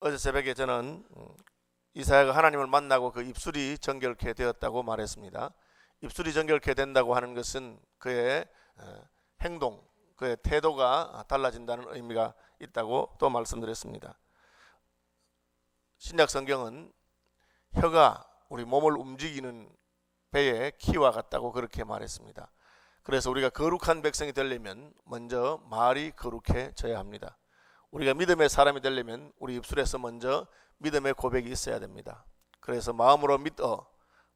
어제 새벽에 저는 음, 이사야가 하나님을 만나고 그 입술이 정결케 되었다고 말했습니다. 입술이 정결케 된다고 하는 것은 그의 어, 행동, 그의 태도가 달라진다는 의미가 있다고 또 말씀드렸습니다. 신약 성경은 혀가 우리 몸을 움직이는 배의 키와 같다고 그렇게 말했습니다. 그래서 우리가 거룩한 백성이 되려면 먼저 말이 거룩해져야 합니다. 우리가 믿음의 사람이 되려면 우리 입술에서 먼저 믿음의 고백이 있어야 됩니다. 그래서 마음으로 믿어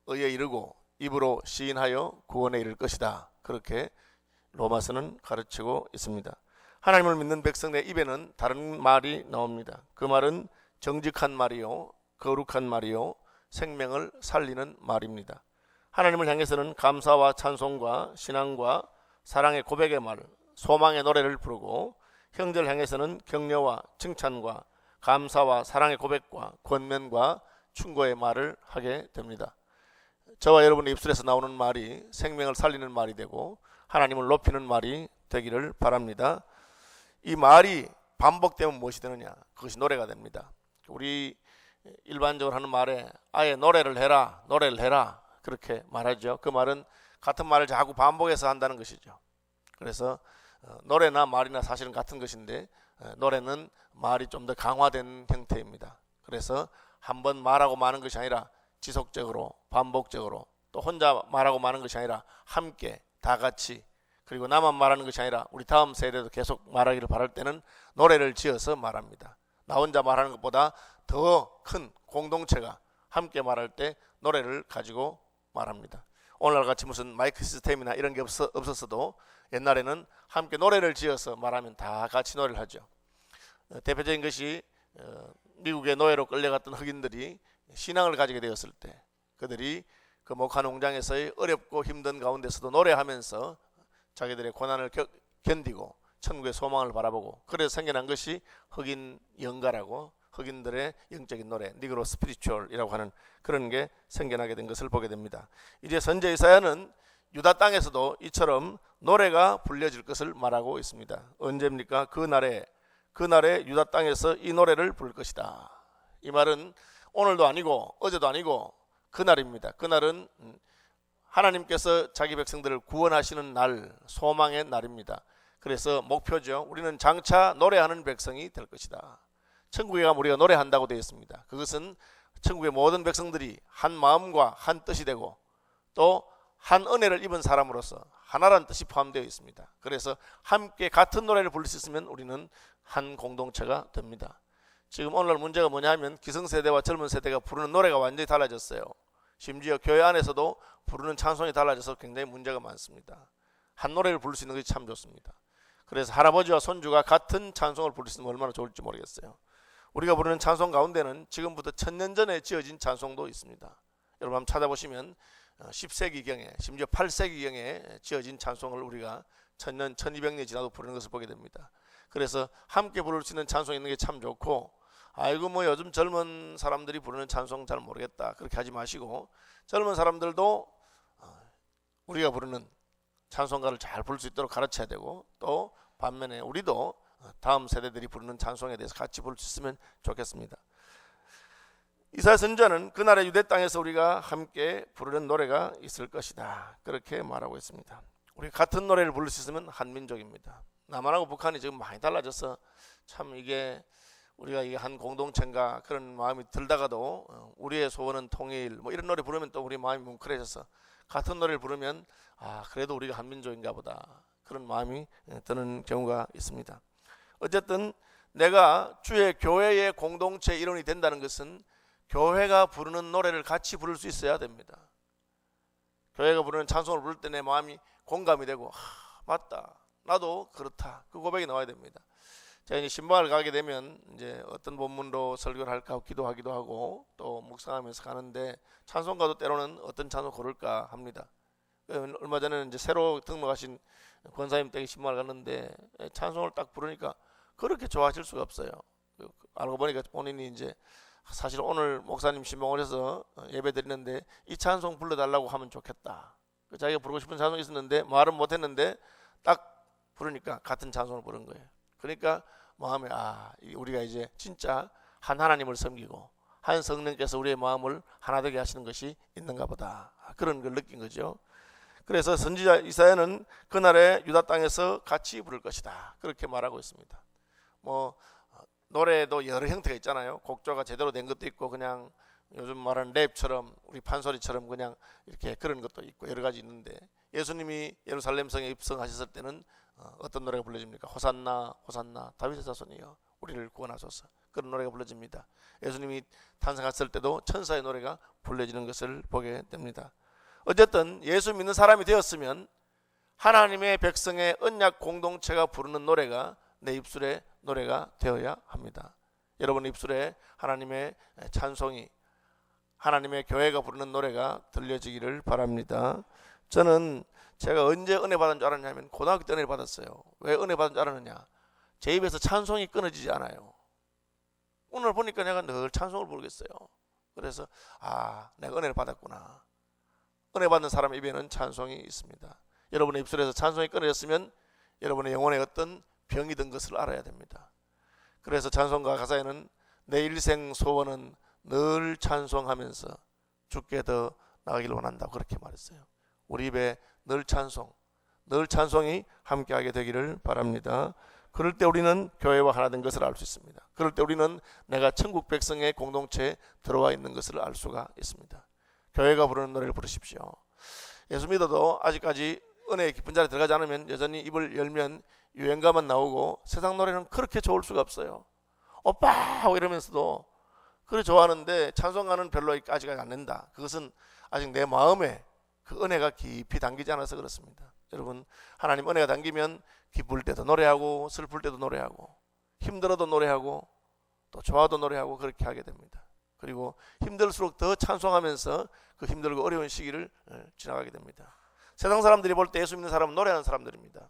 의에 이르고 입으로 시인하여 구원에 이를 것이다. 그렇게 로마서는 가르치고 있습니다. 하나님을 믿는 백성의 입에는 다른 말이 나옵니다. 그 말은 정직한 말이요, 거룩한 말이요, 생명을 살리는 말입니다. 하나님을 향해서는 감사와 찬송과 신앙과 사랑의 고백의 말, 소망의 노래를 부르고 형제를 향해서는 격려와 칭찬과 감사와 사랑의 고백과 권면과 충고의 말을 하게 됩니다. 저와 여러분의 입술에서 나오는 말이 생명을 살리는 말이 되고 하나님을 높이는 말이 되기를 바랍니다. 이 말이 반복되면 무엇이 되느냐? 그것이 노래가 됩니다. 우리 일반적으로 하는 말에 아예 노래를 해라, 노래를 해라 그렇게 말하죠. 그 말은 같은 말을 자꾸 반복해서 한다는 것이죠. 그래서 어, 노래나 말이나 사실은 같은 것인데 어, 노래는 말이 좀 더 강화된 형태입니다. 그래서 한 번 말하고 마는 것이 아니라 지속적으로 반복적으로 또 혼자 말하고 마는 것이 아니라 함께 다 같이 그리고 나만 말하는 것이 아니라 우리 다음 세대도 계속 말하기를 바랄 때는 노래를 지어서 말합니다. 나 혼자 말하는 것보다 더 큰 공동체가 함께 말할 때 노래를 가지고 말합니다. 오늘날 같이 무슨 마이크 시스템이나 이런 게 없어, 없었어도 옛날에는 함께 노래를 지어서 말하면 다 같이 노래를 하죠. 어, 대표적인 것이 어, 미국의 노예로 끌려갔던 흑인들이 신앙을 가지게 되었을 때 그들이 그 목화 농장에서의 어렵고 힘든 가운데서도 노래하면서 자기들의 고난을 겨, 견디고 천국의 소망을 바라보고 그래서 생겨난 것이 흑인 연가라고 흑인들의 영적인 노래 니그로 스피리추얼이라고 하는 그런 게 생겨나게 된 것을 보게 됩니다. 이제 선제 이사야는 유다 땅에서도 이처럼 노래가 불려질 것을 말하고 있습니다. 언제입니까? 그 날에 그 날에 유다 땅에서 이 노래를 부를 것이다. 이 말은 오늘도 아니고 어제도 아니고 그 날입니다. 그 날은 하나님께서 자기 백성들을 구원하시는 날, 소망의 날입니다. 그래서 목표죠. 우리는 장차 노래하는 백성이 될 것이다. 천국에 가면 우리가 노래한다고 되어 있습니다. 그것은 천국의 모든 백성들이 한 마음과 한 뜻이 되고 또 한 은혜를 입은 사람으로서 하나라는 뜻이 포함되어 있습니다. 그래서 함께 같은 노래를 부를 수 있으면 우리는 한 공동체가 됩니다. 지금 오늘 문제가 뭐냐면 기성세대와 젊은 세대가 부르는 노래가 완전히 달라졌어요. 심지어 교회 안에서도 부르는 찬송이 달라져서 굉장히 문제가 많습니다. 한 노래를 부를 수 있는 것이 참 좋습니다. 그래서 할아버지와 손주가 같은 찬송을 부를 수 있으면 얼마나 좋을지 모르겠어요. 우리가 부르는 찬송 가운데는 지금부터 천년 전에 지어진 찬송도 있습니다. 여러분 한번 찾아보시면 10세기경에 심지어 8세기경에 지어진 찬송을 우리가 천년 1200년이 지나도 부르는 것을 보게 됩니다. 그래서 함께 부를 수 있는 찬송이 있는 게 참 좋고 아이고 뭐 요즘 젊은 사람들이 부르는 찬송 잘 모르겠다 그렇게 하지 마시고 젊은 사람들도 우리가 부르는 찬송가를 잘 부를 수 있도록 가르쳐야 되고 또 반면에 우리도 다음 세대들이 부르는 찬송에 대해서 같이 부를 수 있으면 좋겠습니다. 이사야 선자는 그날의 유대 땅에서 우리가 함께 부르는 노래가 있을 것이다. 그렇게 말하고 있습니다. 우리 같은 노래를 부를 수 있으면 한민족입니다. 남한하고 북한이 지금 많이 달라져서 참 이게 우리가 이게 한 공동체인가 그런 마음이 들다가도 어, 우리의 소원은 통일 뭐 이런 노래 부르면 또 우리 마음이 뭉클해져서 같은 노래를 부르면 아 그래도 우리가 한민족인가 보다 그런 마음이 어, 드는 경우가 있습니다. 어쨌든 내가 주의 교회의 공동체 일원이 된다는 것은 교회가 부르는 노래를 같이 부를 수 있어야 됩니다. 교회가 부르는 찬송을 부를 때 내 마음이 공감이 되고 아, 맞다. 나도 그렇다. 그 고백이 나와야 됩니다. 제가 이제 신방을 가게 되면 이제 어떤 본문으로 설교를 할까 기도하기도 하고 또 묵상하면서 가는데 찬송가도 때로는 어떤 찬송 고를까 합니다. 그 얼마 전에 이제 새로 등록하신 권사님 댁에 신방을 갔는데 찬송을 딱 부르니까 그렇게 좋아하실 수가 없어요. 그 알고 보니까 본인이 이제 사실 오늘 목사님 신방을 해서 예배 드리는데 이 찬송 불러달라고 하면 좋겠다. 그 자기가 부르고 싶은 찬송이 있었는데 말은 못했는데 딱 부르니까 같은 찬송을 부른 거예요. 그러니까 마음에 아 우리가 이제 진짜 한 하나님을 섬기고 한 성령께서 우리의 마음을 하나 되게 하시는 것이 있는가 보다. 그런 걸 느낀 거죠. 그래서 선지자 이사야는 그날에 유다 땅에서 같이 부를 것이다. 그렇게 말하고 있습니다. 뭐 노래도 여러 형태가 있잖아요. 곡조가 제대로 된 것도 있고 그냥 요즘 말하는 랩처럼 우리 판소리처럼 그냥 이렇게 그런 것도 있고 여러 가지 있는데 예수님이 예루살렘 성에 입성하셨을 때는 어, 어떤 노래가 불러집니까? 호산나 호산나 다윗의 자손이여 우리를 구원하소서 그런 노래가 불러집니다. 예수님이 탄생했을 때도 천사의 노래가 불려지는 것을 보게 됩니다. 어쨌든 예수 믿는 사람이 되었으면 하나님의 백성의 언약 공동체가 부르는 노래가 내 입술의 노래가 되어야 합니다. 여러분 입술에 하나님의 찬송이 하나님의 교회가 부르는 노래가 들려지기를 바랍니다. 저는 제가 언제 은혜 받은 줄 알았냐면 고등학교 때 은혜 받았어요. 왜 은혜 받은 줄 알았느냐? 제 입에서 찬송이 끊어지지 않아요. 오늘 보니까 내가 늘 찬송을 부르겠어요. 그래서 아, 내가 은혜를 받았구나. 은혜 받는 사람 입에는 찬송이 있습니다. 여러분의 입술에서 찬송이 끊어졌으면 여러분의 영혼에 어떤 병이 든 것을 알아야 됩니다. 그래서 찬송가 가사에는 내 일생 소원은 늘 찬송하면서 주께 더 나가기를 원한다 그렇게 말했어요. 우리 입에 늘 찬송, 늘 찬송이 함께하게 되기를 바랍니다. 그럴 때 우리는 교회와 하나 된 것을 알 수 있습니다. 그럴 때 우리는 내가 천국 백성의 공동체에 들어와 있는 것을 알 수가 있습니다. 교회가 부르는 노래를 부르십시오. 예수 믿어도 아직까지 은혜의 깊은 자리에 들어가지 않으면 여전히 입을 열면 유행가만 나오고 세상 노래는 그렇게 좋을 수가 없어요. 오빠 하고 이러면서도 그래 좋아하는데 찬송가는 별로 아직까지 안 된다. 그것은 아직 내 마음에 그 은혜가 깊이 담기지 않아서 그렇습니다. 여러분 하나님 은혜가 담기면 기쁠 때도 노래하고 슬플 때도 노래하고 힘들어도 노래하고 또 좋아도 노래하고 그렇게 하게 됩니다. 그리고 힘들수록 더 찬송하면서 그 힘들고 어려운 시기를 예, 지나가게 됩니다. 세상 사람들이 볼 때 예수 믿는 사람은 노래하는 사람들입니다.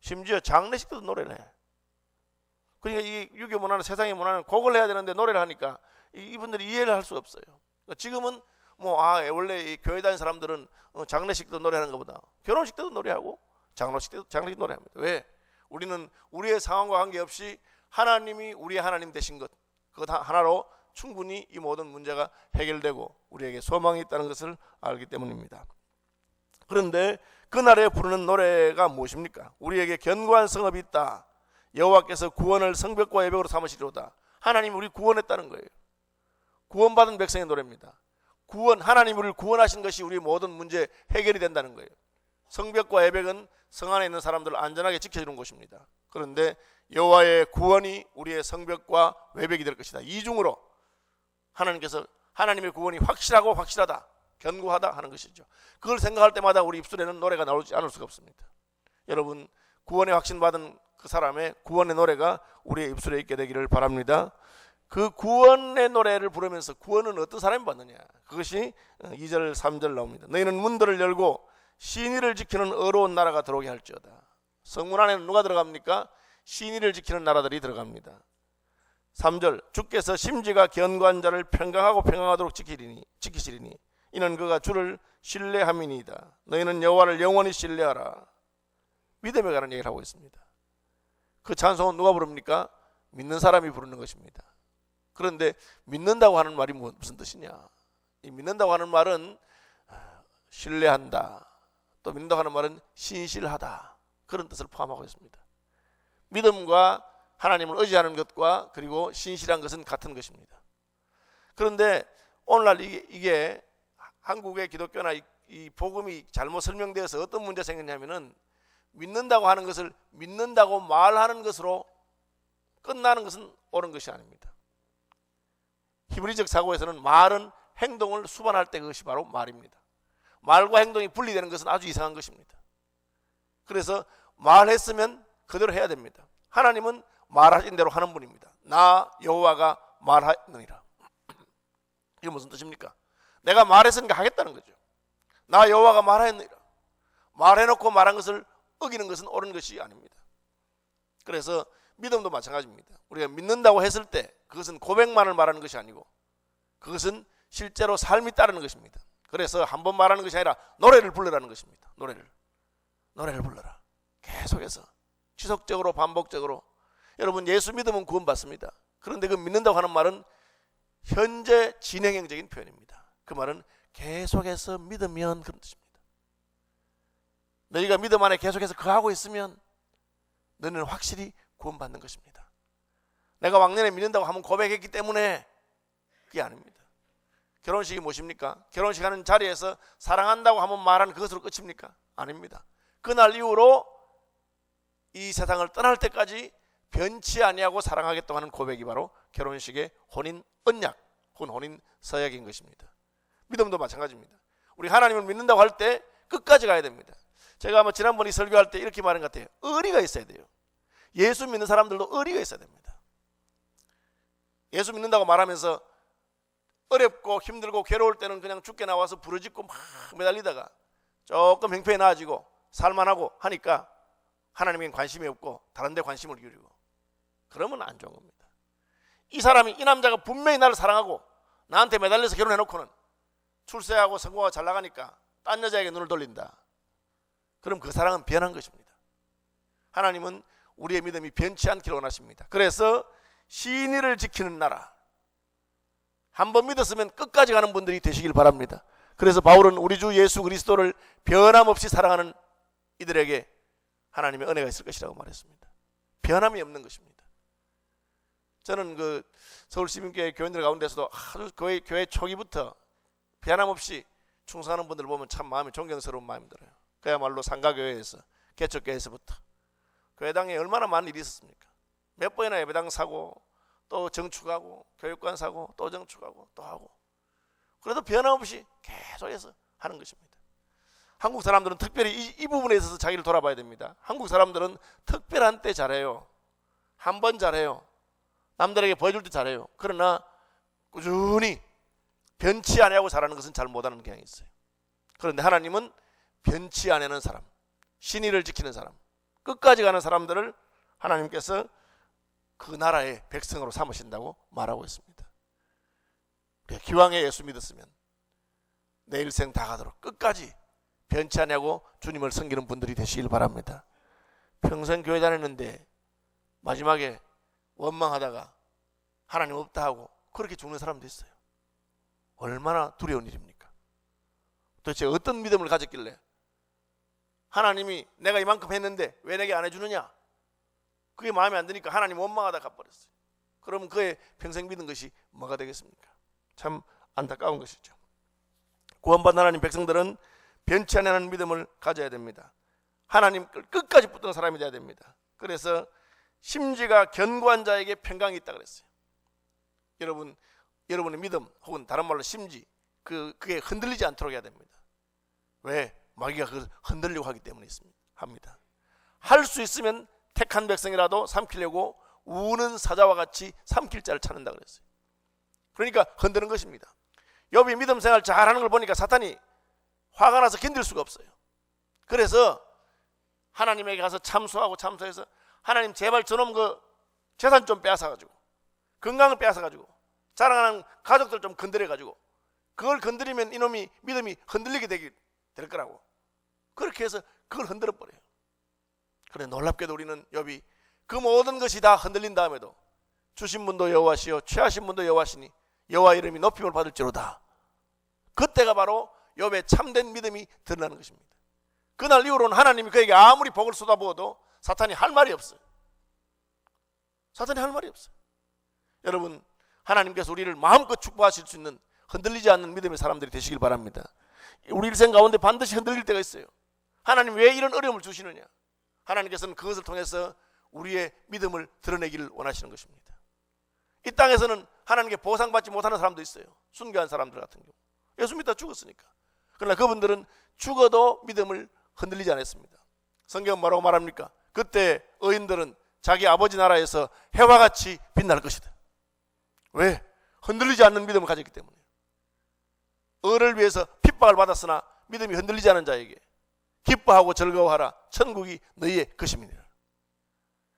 심지어 장례식 때도 노래를 해. 그러니까 이 유교 문화는 세상의 문화는 곡을 해야 되는데 노래를 하니까 이분들이 이해를 할 수가 없어요. 그러니까 지금은 뭐 아 원래 이 교회 다니는 사람들은 어, 장례식 때도 노래하는 것보다 결혼식 때도 노래하고 장로식 때도 장례식 노래합니다. 왜? 우리는 우리의 상황과 관계없이 하나님이 우리의 하나님 되신 것 그것 하나로 충분히 이 모든 문제가 해결되고 우리에게 소망이 있다는 것을 알기 때문입니다. 그런데 그날에 부르는 노래가 무엇입니까? 우리에게 견고한 성업이 있다. 여호와께서 구원을 성벽과 예배로 삼으시리로다. 하나님 우리 구원했다는 거예요. 구원받은 백성의 노래입니다. 구원 하나님 우리를 구원하신 것이 우리 모든 문제 해결이 된다는 거예요. 성벽과 예백은 성 안에 있는 사람들을 안전하게 지켜주는 곳입니다. 그런데 여호와의 구원이 우리의 성벽과 외벽이 될 것이다. 이중으로 하나님께서 하나님의 구원이 확실하고 확실하다. 견고하다 하는 것이죠. 그걸 생각할 때마다 우리 입술에는 노래가 나오지 않을 수가 없습니다. 여러분 구원의 확신 받은 그 사람의 구원의 노래가 우리의 입술에 있게 되기를 바랍니다. 그 구원의 노래를 부르면서 구원은 어떤 사람이 받느냐? 그것이 2절 3절 나옵니다. 너희는 문들을 열고 신의를 지키는 어려운 나라가 들어오게 할지어다. 성문 안에는 누가 들어갑니까? 신의를 지키는 나라들이 들어갑니다. 3절 주께서 심지가 견고한 자를 평강하고 평강하도록 지키리니 지키시리니 이는 그가 주를 신뢰함이니이다. 너희는 여호와를 영원히 신뢰하라. 믿음에 관한 얘기를 하고 있습니다. 그 찬송은 누가 부릅니까? 믿는 사람이 부르는 것입니다. 그런데 믿는다고 하는 말이 무슨 뜻이냐? 이 믿는다고 하는 말은 신뢰한다. 또 믿는다고 하는 말은 신실하다. 그런 뜻을 포함하고 있습니다. 믿음과 하나님을 의지하는 것과 그리고 신실한 것은 같은 것입니다. 그런데 오늘날 이게, 이게 한국의 기독교나 이, 이 복음이 잘못 설명되어서 어떤 문제가 생겼냐면은 믿는다고 하는 것을 믿는다고 말하는 것으로 끝나는 것은 옳은 것이 아닙니다. 히브리적 사고에서는 말은 행동을 수반할 때 그것이 바로 말입니다. 말과 행동이 분리되는 것은 아주 이상한 것입니다. 그래서 말했으면 그대로 해야 됩니다. 하나님은 말하신 대로 하는 분입니다. 나 여호와가 말하느니라. 이게 무슨 뜻입니까? 내가 말했으니까 하겠다는 거죠. 나 여호와가 말하느니라. 말해놓고 말한 것을 어기는 것은 옳은 것이 아닙니다. 그래서 믿음도 마찬가지입니다. 우리가 믿는다고 했을 때 그것은 고백만을 말하는 것이 아니고 그것은 실제로 삶이 따르는 것입니다. 그래서 한 번 말하는 것이 아니라 노래를 불러라는 것입니다. 노래를 노래를 불러라. 계속해서 지속적으로 반복적으로 여러분 예수 믿으면 구원받습니다. 그런데 그 믿는다고 하는 말은 현재 진행형적인 표현입니다. 그 말은 계속해서 믿으면 그런 뜻입니다. 너희가 믿음 안에 계속해서 거하고 있으면 너는 확실히 구원받는 것입니다. 내가 왕년에 믿는다고 하면 고백했기 때문에 그게 아닙니다. 결혼식이 무엇입니까? 결혼식 하는 자리에서 사랑한다고 하면 말하는 그것으로 끝입니까? 아닙니다. 그날 이후로 이 세상을 떠날 때까지 변치 아니하고 사랑하겠다고 하는 고백이 바로 결혼식의 혼인 언약 혹은 혼인 서약인 것입니다. 믿음도 마찬가지입니다. 우리 하나님을 믿는다고 할 때 끝까지 가야 됩니다. 제가 아마 지난번에 설교할 때 이렇게 말한 것 같아요. 의리가 있어야 돼요. 예수 믿는 사람들도 의리가 있어야 됩니다. 예수 믿는다고 말하면서 어렵고 힘들고 괴로울 때는 그냥 죽게 나와서 부르짖고 막 매달리다가 조금 형편이 나아지고 살만하고 하니까 하나님엔 관심이 없고 다른 데 관심을 기울이고 그러면 안 좋은 겁니다. 이 사람이 이 남자가 분명히 나를 사랑하고 나한테 매달려서 결혼해 놓고는 출세하고 성공하고 잘 나가니까 딴 여자에게 눈을 돌린다. 그럼 그 사랑은 변한 것입니다. 하나님은 우리의 믿음이 변치 않기를 원하십니다. 그래서 신의를 지키는 나라. 한 번 믿었으면 끝까지 가는 분들이 되시길 바랍니다. 그래서 바울은 우리 주 예수 그리스도를 변함없이 사랑하는 이들에게 하나님의 은혜가 있을 것이라고 말했습니다. 변함이 없는 것입니다. 저는 그 서울 시민교회 교인들 가운데서도 아주 교회, 교회 초기부터 변함없이 충성하는 분들 보면 참 마음이 존경스러운 마음이 들어요. 그야말로 상가교회에서 개척교회에서부터 교회당에 얼마나 많은 일이 있었습니까? 몇 번이나 예배당 사고 또 정축하고 교육관 사고 또 정축하고 또 하고 그래도 변함없이 계속해서 하는 것입니다. 한국 사람들은 특별히 이, 이 부분에 있어서 자기를 돌아봐야 됩니다. 한국 사람들은 특별한 때 잘해요. 한 번 잘해요. 남들에게 보여줄 때 잘해요. 그러나 꾸준히 변치 아니하고 잘하는 것은 잘 못하는 경향이 있어요. 그런데 하나님은 변치 아니하는 사람, 신의를 지키는 사람, 끝까지 가는 사람들을 하나님께서 그 나라의 백성으로 삼으신다고 말하고 있습니다. 기왕에 예수 믿었으면 내 일생 다 가도록 끝까지 변치 않냐고 주님을 섬기는 분들이 되시길 바랍니다. 평생 교회 다녔는데 마지막에 원망하다가 하나님 없다 하고 그렇게 죽는 사람도 있어요. 얼마나 두려운 일입니까? 도대체 어떤 믿음을 가졌길래 하나님이 내가 이만큼 했는데 왜 내게 안 해주느냐? 그게 마음에 안 드니까 하나님 원망하다 가버렸어요. 그러면 그의 평생 믿은 것이 뭐가 되겠습니까? 참 안타까운 것이죠. 구원받은 하나님 백성들은 변치 않는 믿음을 가져야 됩니다. 하나님 끝까지 붙든 사람이 되어야 됩니다. 그래서 심지가 견고한 자에게 평강이 있다 그랬어요. 여러분, 여러분의 믿음 혹은 다른 말로 심지 그 그게 흔들리지 않도록 해야 됩니다. 왜? 마귀가 그 흔들려고 하기 때문에 있습니다. 합니다. 할 수 있으면 택한 백성이라도 삼키려고 우는 사자와 같이 삼킬 자를 찾는다 그랬어요. 그러니까 흔드는 것입니다. 욥이 믿음 생활 잘하는 걸 보니까 사탄이 화가 나서 견딜 수가 없어요. 그래서 하나님에게 가서 참수하고 참수해서 하나님 제발 저놈 그 재산 좀 빼앗아 가지고 건강을 빼앗아 가지고 자랑하는 가족들 좀 건드려 가지고 그걸 건드리면 이놈이 믿음이 흔들리게 되길 될 거라고 그렇게 해서 그걸 흔들어 버려요. 그래 놀랍게도 우리는 욥이 그 모든 것이 다 흔들린 다음에도 주신 분도 여호와시요 취하신 분도 여호와시니 여호와 이름이 높임을 받을지로다. 그때가 바로 욥의 참된 믿음이 드러나는 것입니다. 그날 이후로는 하나님이 그에게 아무리 복을 쏟아부어도 사탄이 할 말이 없어요. 사탄이 할 말이 없어요. 여러분 하나님께서 우리를 마음껏 축복하실 수 있는 흔들리지 않는 믿음의 사람들이 되시길 바랍니다. 우리 일생 가운데 반드시 흔들릴 때가 있어요. 하나님 왜 이런 어려움을 주시느냐? 하나님께서는 그것을 통해서 우리의 믿음을 드러내기를 원하시는 것입니다. 이 땅에서는 하나님께 보상받지 못하는 사람도 있어요. 순교한 사람들 같은 경우. 예수 믿다 죽었으니까. 그러나 그분들은 죽어도 믿음을 흔들리지 않았습니다. 성경은 뭐라고 말합니까? 그때 의인들은 자기 아버지 나라에서 해와 같이 빛날 것이다. 왜? 흔들리지 않는 믿음을 가졌기 때문에. 의를 위해서 핍박을 받았으나 믿음이 흔들리지 않은 자에게 기뻐하고 즐거워하라. 천국이 너희의 것입니다.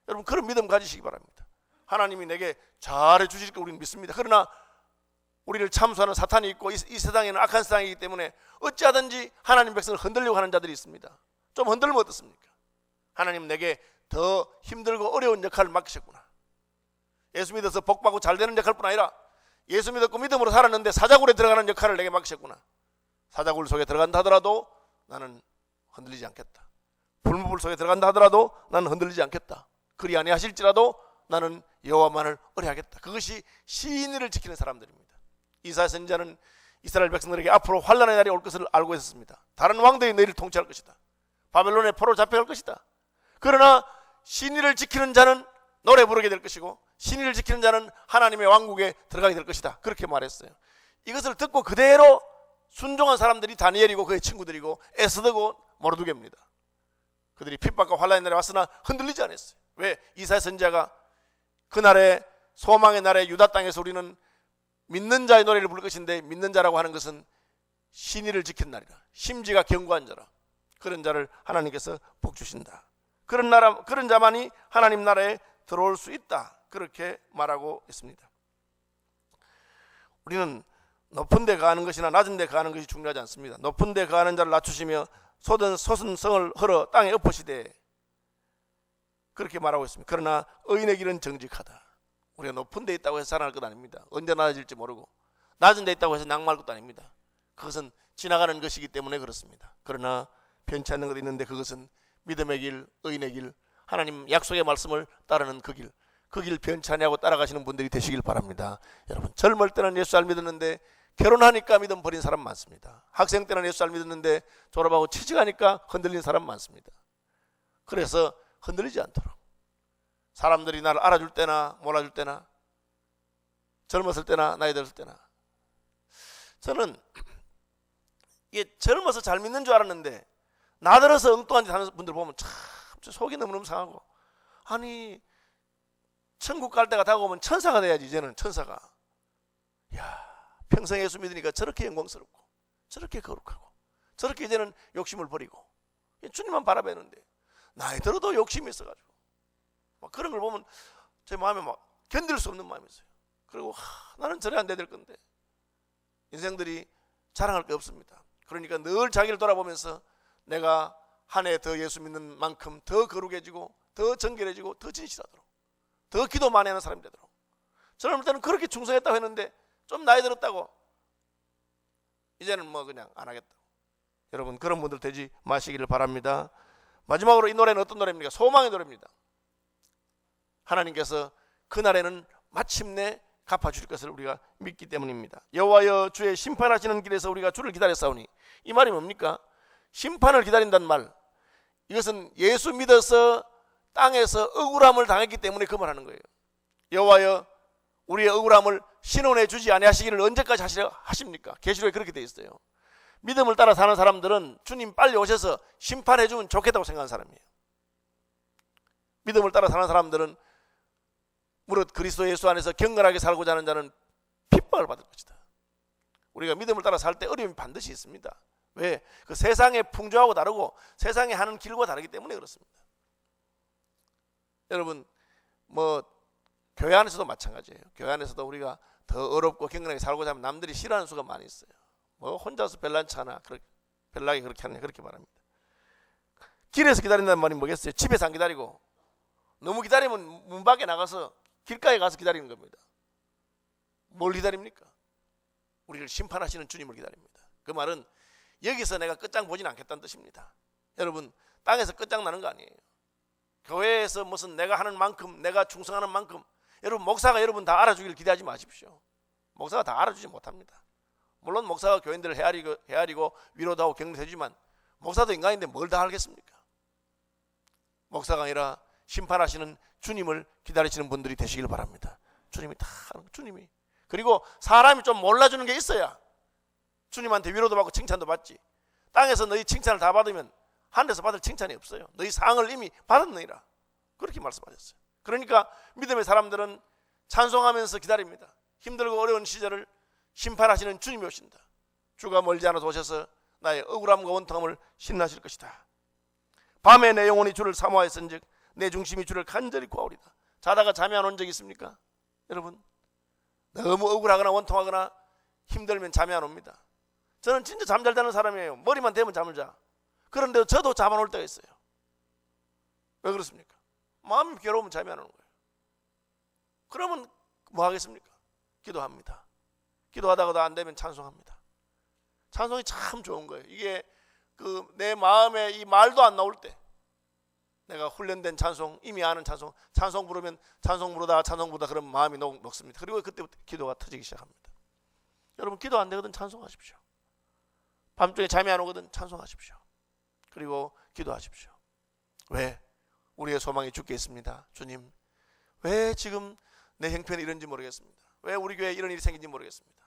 여러분 그런 믿음 가지시기 바랍니다. 하나님이 내게 잘해 주실 거 우리는 믿습니다. 그러나 우리를 참수하는 사탄이 있고 이, 이 세상에는 악한 세상이기 때문에 어찌하든지 하나님 백성을 흔들려고 하는 자들이 있습니다. 좀 흔들면 어떻습니까? 하나님 내게 더 힘들고 어려운 역할을 맡기셨구나. 예수 믿어서 복받고 잘 되는 역할뿐 아니라 예수 믿었고 믿음으로 살았는데 사자굴에 들어가는 역할을 내게 맡기셨구나. 사자굴 속에 들어간다 하더라도 나는 흔들리지 않겠다. 불무불 속에 들어간다 하더라도 나는 흔들리지 않겠다. 그리 아니하실지라도 나는 여호와만을 의뢰하겠다. 그것이 시인을 지키는 사람들입니다. 이사야 선지자는 이스라엘 백성들에게 앞으로 환란의 날이 올 것을 알고 있었습니다. 다른 왕들이 너희를 통치할 것이다. 바벨론의 포로 잡혀갈 것이다. 그러나 신의를 지키는 자는 노래 부르게 될 것이고 신의를 지키는 자는 하나님의 왕국에 들어가게 될 것이다. 그렇게 말했어요. 이것을 듣고 그대로 순종한 사람들이 다니엘이고 그의 친구들이고 에스더고 모르두개입니다. 그들이 핍박과 환란의 날에 왔으나 흔들리지 않았어요. 왜? 이사야 선지자가 그날의 소망의 날에 유다 땅에서 우리는 믿는 자의 노래를 부를 것인데 믿는 자라고 하는 것은 신의를 지킨 날이라. 심지가 견고한 자라. 그런 자를 하나님께서 복 주신다. 그런 나라 그런 자만이 하나님 나라에 들어올 수 있다. 그렇게 말하고 있습니다. 우리는 높은 데 가는 것이나 낮은 데 가는 것이 중요하지 않습니다. 높은 데 가는 자를 낮추시며 솟은 솟은 성을 흘어 땅에 엎으시되 그렇게 말하고 있습니다. 그러나 의인의 길은 정직하다. 우리가 높은 데 있다고 해서 살아날 것 아닙니다. 언제 낮아질지 모르고 낮은 데 있다고 해서 낭만할 것도 아닙니다. 그것은 지나가는 것이기 때문에 그렇습니다. 그러나 변치 않는 것이 있는데 그것은 믿음의 길, 의인의 길, 하나님 약속의 말씀을 따르는 그 길, 그 길 변치 않냐고 따라가시는 분들이 되시길 바랍니다. 여러분 젊을 때는 예수 잘 믿었는데 결혼하니까 믿음 버린 사람 많습니다. 학생 때는 예수 잘 믿었는데 졸업하고 취직하니까 흔들린 사람 많습니다. 그래서 흔들리지 않도록 사람들이 나를 알아줄 때나 몰아줄 때나 젊었을 때나 나이 들었을 때나 저는 이게 젊어서 잘 믿는 줄 알았는데 나들어서 엉뚱한 짓 하는 분들 보면 참 속이 너무너무 상하고 아니 천국 갈 때가 다가오면 천사가 돼야지 이제는 천사가. 야 평생 예수 믿으니까 저렇게 영광스럽고 저렇게 거룩하고 저렇게 이제는 욕심을 버리고 주님만 바라보는데 나이 들어도 욕심이 있어가지고 막 그런 걸 보면 제 마음에 막 견딜 수 없는 마음이 있어요. 그리고 하, 나는 저래 안 돼야 될 건데. 인생들이 자랑할 게 없습니다. 그러니까 늘 자기를 돌아보면서 내가 한 해 더 예수 믿는 만큼 더 거룩해지고 더 정결해지고 더 진실하도록 더 기도 많이 하는 사람이 되도록. 저는 때는 그렇게 충성했다고 했는데 좀 나이 들었다고 이제는 뭐 그냥 안 하겠다. 여러분 그런 분들 되지 마시기를 바랍니다. 마지막으로 이 노래는 어떤 노래입니까? 소망의 노래입니다. 하나님께서 그날에는 마침내 갚아줄 것을 우리가 믿기 때문입니다. 여호와여 주의 심판하시는 길에서 우리가 주를 기다렸사오니. 이 말이 뭡니까? 심판을 기다린다는 말. 이것은 예수 믿어서 땅에서 억울함을 당했기 때문에 그 말하는 거예요 여호와여 우리의 억울함을 신원해 주지 아니하시기를 언제까지 하십니까? 계시록에 그렇게 돼 있어요 믿음을 따라 사는 사람들은 주님 빨리 오셔서 심판해 주면 좋겠다고 생각하는 사람이에요 믿음을 따라 사는 사람들은 무릇 그리스도 예수 안에서 경건하게 살고자 하는 자는 핍박을 받을 것이다 우리가 믿음을 따라 살 때 어려움이 반드시 있습니다 왜? 그 세상의 풍조하고 다르고 세상에 하는 길과 다르기 때문에 그렇습니다. 여러분 뭐 교회 안에서도 마찬가지예요. 교회 안에서도 우리가 더 어렵고 경건하게 살고자 하면 남들이 싫어하는 수가 많이 있어요. 뭐 혼자서 별난차나 그렇게 별나게 그렇게 하냐 그렇게 말합니다. 길에서 기다린다는 말이 뭐겠어요? 집에서 안 기다리고 너무 기다리면 문 밖에 나가서 길가에 가서 기다리는 겁니다. 뭘 기다립니까? 우리를 심판하시는 주님을 기다립니다. 그 말은 여기서 내가 끝장 보진 않겠다는 뜻입니다. 여러분 땅에서 끝장 나는 거 아니에요. 교회에서 무슨 내가 하는 만큼 내가 충성하는 만큼 여러분 목사가 여러분 다 알아주길 기대하지 마십시오. 목사가 다 알아주지 못합니다. 물론 목사가 교인들을 헤아리고, 헤아리고 위로도 하고 격려해 주지만 목사도 인간인데 뭘 다 알겠습니까? 목사가 아니라 심판하시는 주님을 기다리시는 분들이 되시길 바랍니다. 주님이 다 주님이 그리고 사람이 좀 몰라주는 게 있어야 주님한테 위로도 받고 칭찬도 받지. 땅에서 너희 칭찬을 다 받으면 하늘에서 받을 칭찬이 없어요. 너희 상을 이미 받았느니라. 그렇게 말씀하셨어요. 그러니까 믿음의 사람들은 찬송하면서 기다립니다. 힘들고 어려운 시절을 심판하시는 주님이 오신다. 주가 멀지 않아서 오셔서 나의 억울함과 원통함을 신나실 것이다. 밤에 내 영혼이 주를 사모하였은즉 내 중심이 주를 간절히 구하오리다. 자다가 잠이 안 온 적 있습니까? 여러분 너무 억울하거나 원통하거나 힘들면 잠이 안 옵니다. 저는 진짜 잠 잘 자는 사람이에요. 머리만 대면 잠을 자. 그런데 저도 잠 안 올 때가 있어요. 왜 그렇습니까? 마음이 괴로우면 잠이 안 오는 거예요. 그러면 뭐 하겠습니까? 기도합니다. 기도하다가도 안 되면 찬송합니다. 찬송이 참 좋은 거예요. 이게 그 내 마음에 이 말도 안 나올 때 내가 훈련된 찬송, 이미 아는 찬송, 찬송 부르면 찬송 부르다 찬송 부르다 그러면 마음이 녹, 녹습니다. 그리고 그때부터 기도가 터지기 시작합니다. 여러분 기도 안 되거든 찬송하십시오. 밤중에 잠이 안 오거든 찬송하십시오. 그리고 기도하십시오. 왜? 우리의 소망이 주께 있습니다. 주님, 왜 지금 내 형편이 이런지 모르겠습니다. 왜 우리 교회에 이런 일이 생긴지 모르겠습니다.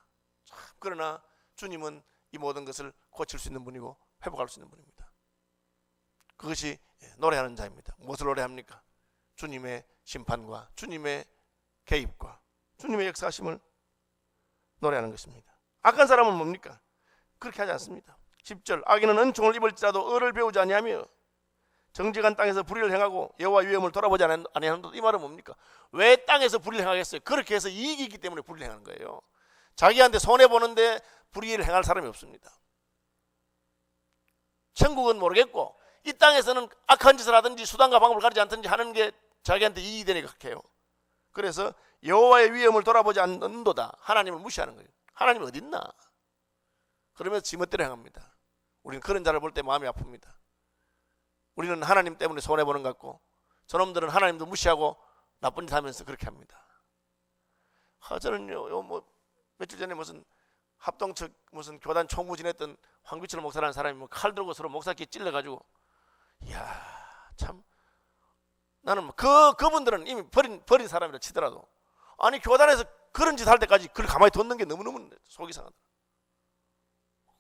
참, 그러나 주님은 이 모든 것을 고칠 수 있는 분이고 회복할 수 있는 분입니다. 그것이 예, 노래하는 자입니다. 무엇을 노래합니까? 주님의 심판과 주님의 개입과 주님의 역사하심을 노래하는 것입니다. 악한 사람은 뭡니까? 그렇게 하지 않습니다. 10절 악인은 은총을 입을지라도 을을 배우지 아니하며 정직한 땅에서 불의를 행하고 여호와 위엄을 돌아보지 아니- 아니하는 이 말은 뭡니까? 왜 땅에서 불의를 행하겠어요? 그렇게 해서 이익이 있기 때문에 불의를 행하는 거예요. 자기한테 손해 보는데 불의를 행할 사람이 없습니다. 천국은 모르겠고 이 땅에서는 악한 짓을 하든지 수단과 방법을 가리지 않든지 하는 게 자기한테 이익이 되니까 그렇게 해요. 그래서 여호와의 위엄을 돌아보지 않는도다. 하나님을 무시하는 거예요. 하나님 어디 있나? 그러면서 지멋대로 행합니다. 우리는 그런 자를 볼 때 마음이 아픕니다. 우리는 하나님 때문에 손해 보는 것 같고 저놈들은 하나님도 무시하고 나쁜 짓 하면서 그렇게 합니다. 아, 저는요, 요 뭐 며칠 전에 무슨 합동측 무슨 교단 총무 지냈던 황규철 목사라는 사람이 뭐 칼 들고 서로 목사끼리 찔러가지고 이야 참 나는 뭐그 그분들은 이미 버린 버린 사람이라 치더라도 아니 교단에서 그런 짓 할 때까지 그걸 가만히 뒀는 게 너무너무 속이 상하다.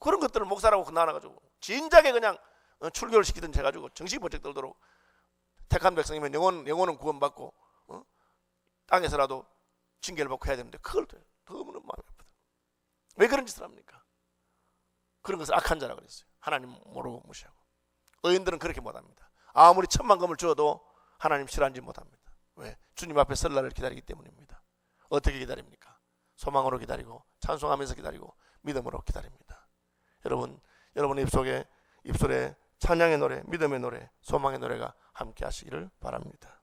그런 것들을 목사라고 나눠가지고 진작에 그냥 어, 출교를 시키든지 해가지고 정신이 번쩍 들도록 택한 백성이면 영혼 영혼은 구원받고 어? 땅에서라도 징계를 받고 해야 되는데 그걸 너무너무 마음이 아프다. 왜 그런 짓을 합니까? 그런 것을 악한 자라 그랬어요. 하나님 모르고 무시하고 의인들은 그렇게 못합니다. 아무리 천만 금을 주어도 하나님 싫어하는지 못합니다. 왜? 주님 앞에 설 날을 기다리기 때문입니다. 어떻게 기다립니까? 소망으로 기다리고 찬송하면서 기다리고 믿음으로 기다립니다. 여러분, 여러분 입속에 입술에 찬양의 노래, 믿음의 노래, 소망의 노래가 함께 하시기를 바랍니다.